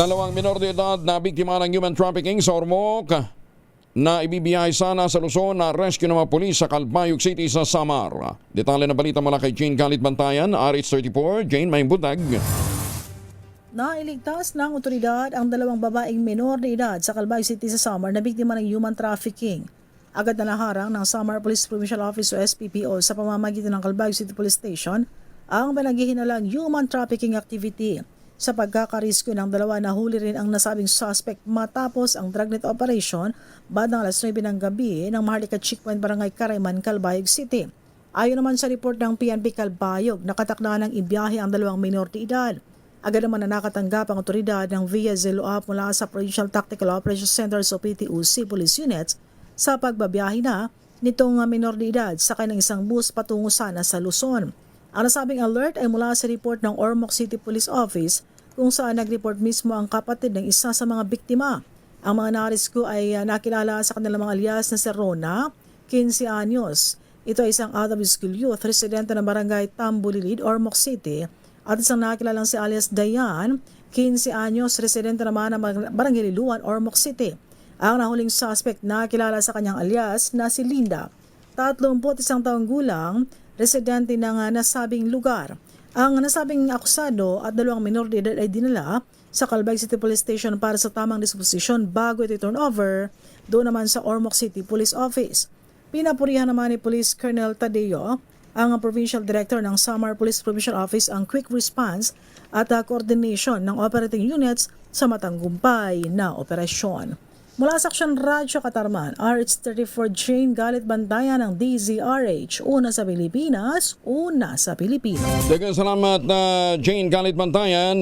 Dalawang minor de edad na biktima ng human trafficking sa Ormoc na ibibiyahe sana sa Luzon na rescue ng mga pulis sa Calbayog City sa Samar. Detalye na balita mula kay Jane Galit Bantayan, RH34, Jane Maimbudag. Nailigtas ng otoridad ang dalawang babaeng minor de edad sa Calbayog City sa Samar na biktima ng human trafficking. Agad na naharang ng Samar Police Provincial Office o SPPO sa pamamagitan ng Calbayog City Police Station ang panaghihinalang human trafficking activity. Sa pagkakarisko ng dalawa, nahuli rin ang nasabing suspect matapos ang dragnet operation bandang alas 9 ng gabi ng Maharlika Checkpoint Barangay Karayman, Calbayog City. Ayon naman sa report ng PNP Calbayog, nakatakda ng ibiyahe ang dalawang minor edad. Agad naman na nakatanggap ang otoridad ng via Zelo Up mula sa Provincial Tactical Operations Centers o PTUC Police Units sa pagbabiyahe na nitong minor de edad sa kanyang isang bus patungo sana sa Luzon. Ang nasabing alert ay mula sa report ng Ormoc City Police Office kung saan nag-report mismo ang kapatid ng isa sa mga biktima. Ang mga narisco ay uh, nakilala sa kanilang mga alias na si Rona, 15 anyos. Ito ay isang out of school youth, residente ng barangay Tambulilid, Ormoc City, at isang nakilalang si alias Dayan, 15 anyos, residente naman ng barangay Liluan, Ormoc City. Ang nahuling suspect na kilala sa kanyang alias na si Linda, 31 taong gulang, residente ng nasabing lugar. Ang nasabing akusado at dalawang minor de edad ay dinala sa Calbayog City Police Station para sa tamang disposisyon bago ito turn over doon naman sa Ormoc City Police Office. Pinapurihan naman ni Police Colonel Tadeo ang Provincial Director ng Samar Police Provincial Office ang quick response at uh, coordination ng operating units sa matanggumpay na operasyon. Mula sa Aksyon Radyo Katarman, RH34 Jane Galit Bantayan ng DZRH, una sa Pilipinas, una sa Pilipinas. Dagang salamat na Jane Galit Bantayan.